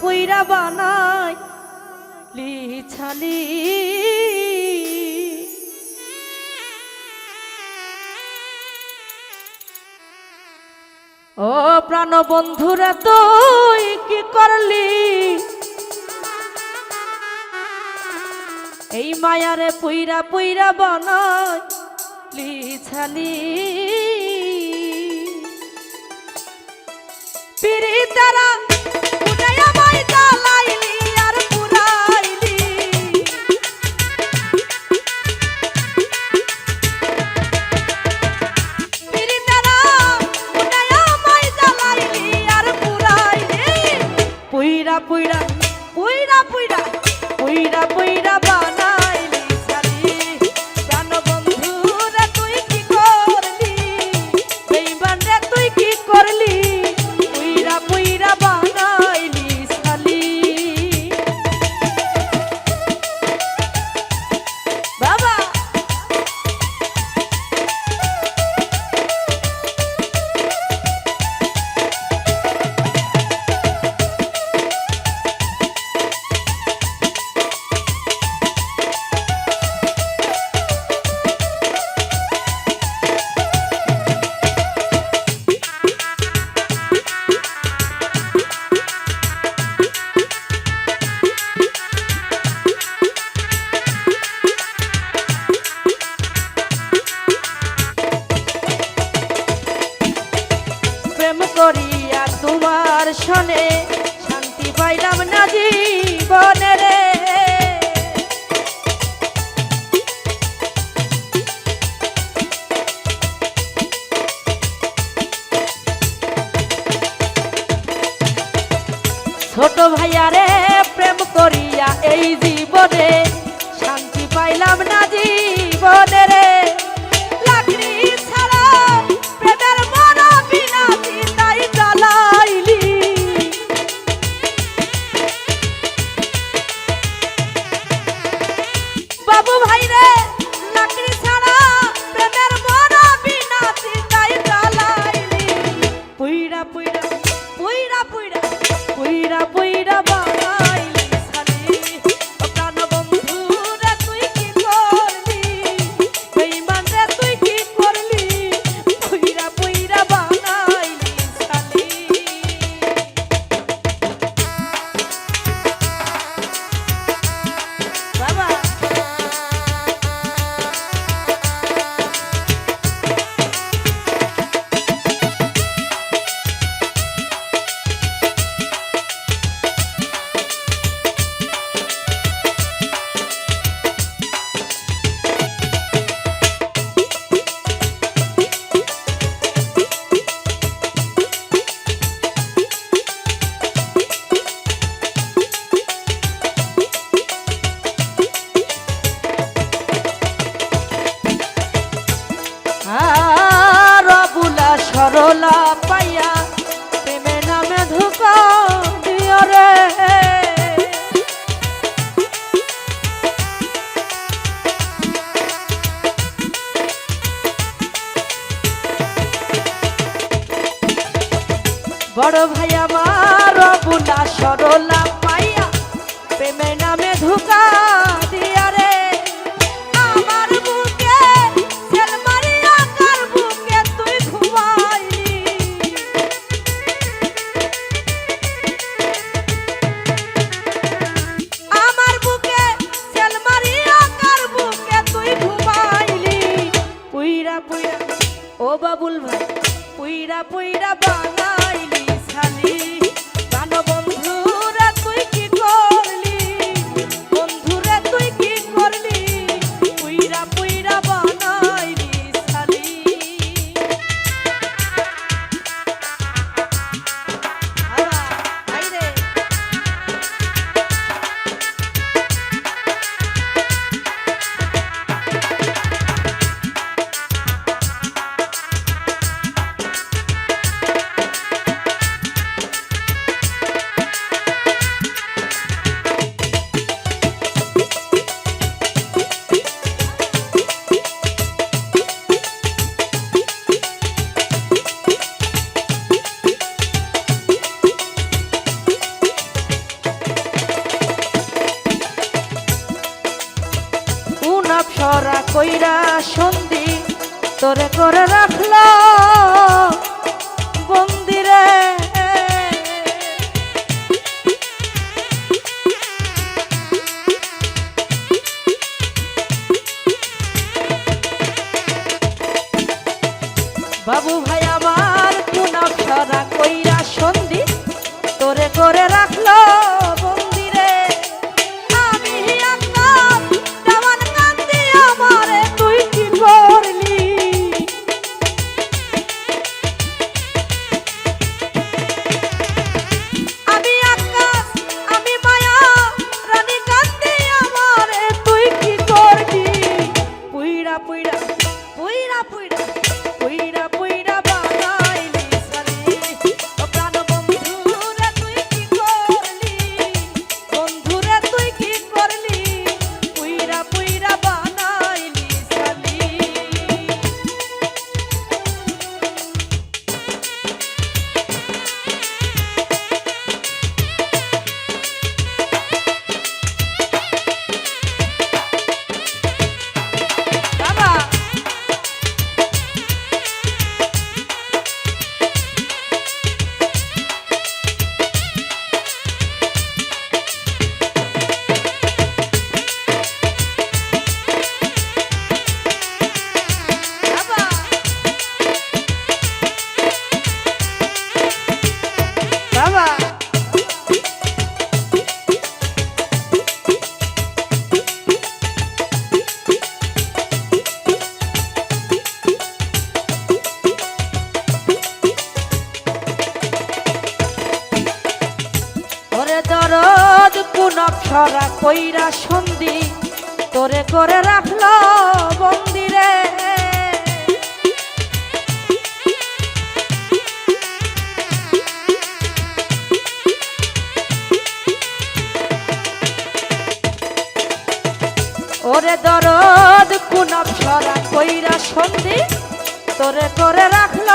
পুইরা বানাই, লিছালি। ও প্রাণ বন্ধুরা তুই কি করলি? এই মায়ারে পুইরা পুইরা বানাই, লিছালি। পিড়ি তারা ময়দান পুইরা বানাইলি ছানি কইরা সন্ধি তোরে করে রাখল বন্দিরে ওরে দরদ কোন ছড়া কইরা সন্ধি তোরে করে রাখল